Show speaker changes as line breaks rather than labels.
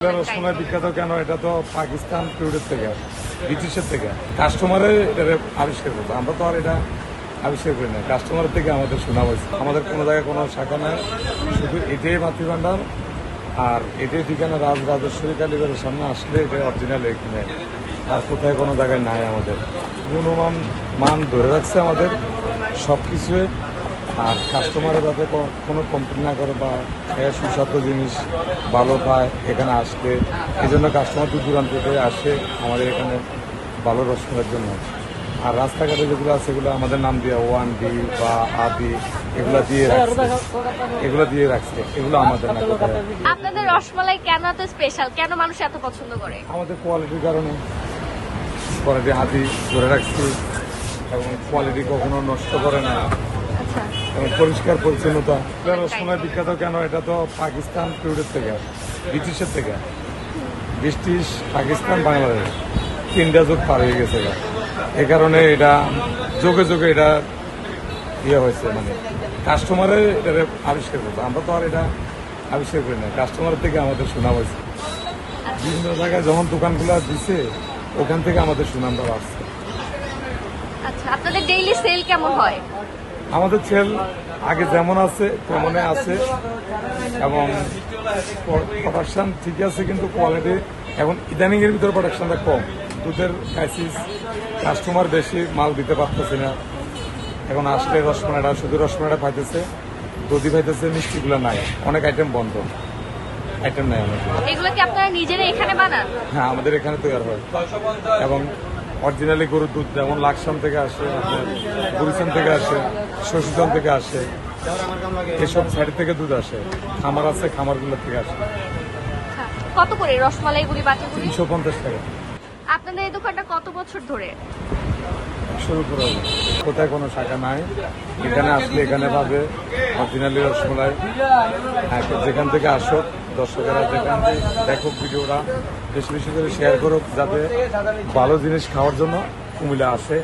এটা বিখ্যাত কেন? এটা তো পাকিস্তান পিরিয়ডের থেকে, ব্রিটিশের থেকে। কাস্টমারের এটা আবিষ্কার করতো আমরা তো আর এটা আবিষ্কার করি না কাস্টমারের থেকে আমাদের শোনা হয়েছে। আমাদের কোনো জায়গায় কোনো শাখা নেই। শুধু এটাই মাতৃভাণ্ডার আর এটাই ঠিকানা রাজ রাজেশ্বরী কালীবারের সামনে আসলে এটা অরিজিনাল এখানে আর কোথায় কোনো জায়গায় নাই আমাদের। গুণমান মান ধরে রাখছে আমাদের। সব কিছুই আর কাস্টমারের যাতে কোনো কমপ্লেন না করে বা সুস্বাদু জিনিস ভালো পায় এখানে আসলে এই জন্য কাস্টমার দূর দূরান্ত থেকে আসে আমাদের এখানে ভালো রসমালের জন্য। আর রাস্তাঘাটে যেগুলো আছে সেগুলো আমাদের নাম দিয়ে ওয়ান ডি বা আদি এগুলো দিয়ে রাখছে। এগুলো দিয়ে রাখছে এগুলো আমাদের না
আপনাদের রসমালাই কেন এত স্পেশাল কেন মানুষ এত পছন্দ করে?
আমাদের কোয়ালিটির কারণে। কোয়ালিটি হাতি ধরে রাখছি এবং কোয়ালিটি কখনো নষ্ট করে না। পরিষ্কার পরিচ্ছন্নতা। রসমালাই বিখ্যাত কেন? এটা তো পাকিস্তান পিরিয়ডের থেকে, ব্রিটিশের থেকে। ব্রিটিশ, পাকিস্তান, বাংলাদেশ। তিনটা যুগ পার হয়ে গেছে। এ কারণে এটা যোগে যোগে এটা ইয়ে হয়েছে মানে কাস্টমারের এটা আবিষ্কার করতো আমরা তো আর এটা আবিষ্কার করি না। কাস্টমারের থেকে আমাদের শোনা হয়েছে। বিভিন্ন জায়গায় যখন দোকানগুলো দিছে, ওখান থেকে আমাদের সুনামটা আসছে
আচ্ছা আপনাদের ডেইলি সেল কেমন হয়?
আমাদের ছেল আগে যেমন আছে তেমনই আছে। এবং প্রোডাকশান ঠিক আছে কিন্তু কোয়ালিটি এখন ইদানিং এর ভিতরে প্রোডাকশনটা কম। দুধের ক্রাইসিস কাস্টমার বেশি মাল দিতে পারতেছে না। এখন আসলে রসমালাইটা শুধু রসমালাইটা পাইতেছে দধি পাইতেছে মিষ্টিগুলো নাই। অনেক আইটেম বন্ধ। আইটেম নাই আমাদের
এগুলো কি আপনারা নিজেরা এখানে বানান?
হ্যাঁ আমাদের এখানে তৈরি হয়। এবং অরিজিনালি গরুর দুধ যেমন লাকসাম থেকে আসে আপনার থেকে আসে শশীতন থেকে আসে। এসব সাইড থেকে দুধ আসে। খামার আছে খামারগুলো থেকে আসে।
আচ্ছা, কত করে রসমালাইগুলি বাটিগুলি
তিনশো পঞ্চাশ টাকা।
আপনাদের এই দোকানটা কত বছর ধরে?
শুরু করে। কোথায় কোনো শাখা নাই। এখানে আসলে এখানে পাবে অরিজিনালি রসমালাই। হ্যাঁ, যেখান থেকে আসুক দর্শকেরা যেখান থেকে দেখুক ভিডিওটা বেশি বেশি করে শেয়ার করুক যাতে ভালো জিনিস খাওয়ার জন্য কুমিল্লা আসে।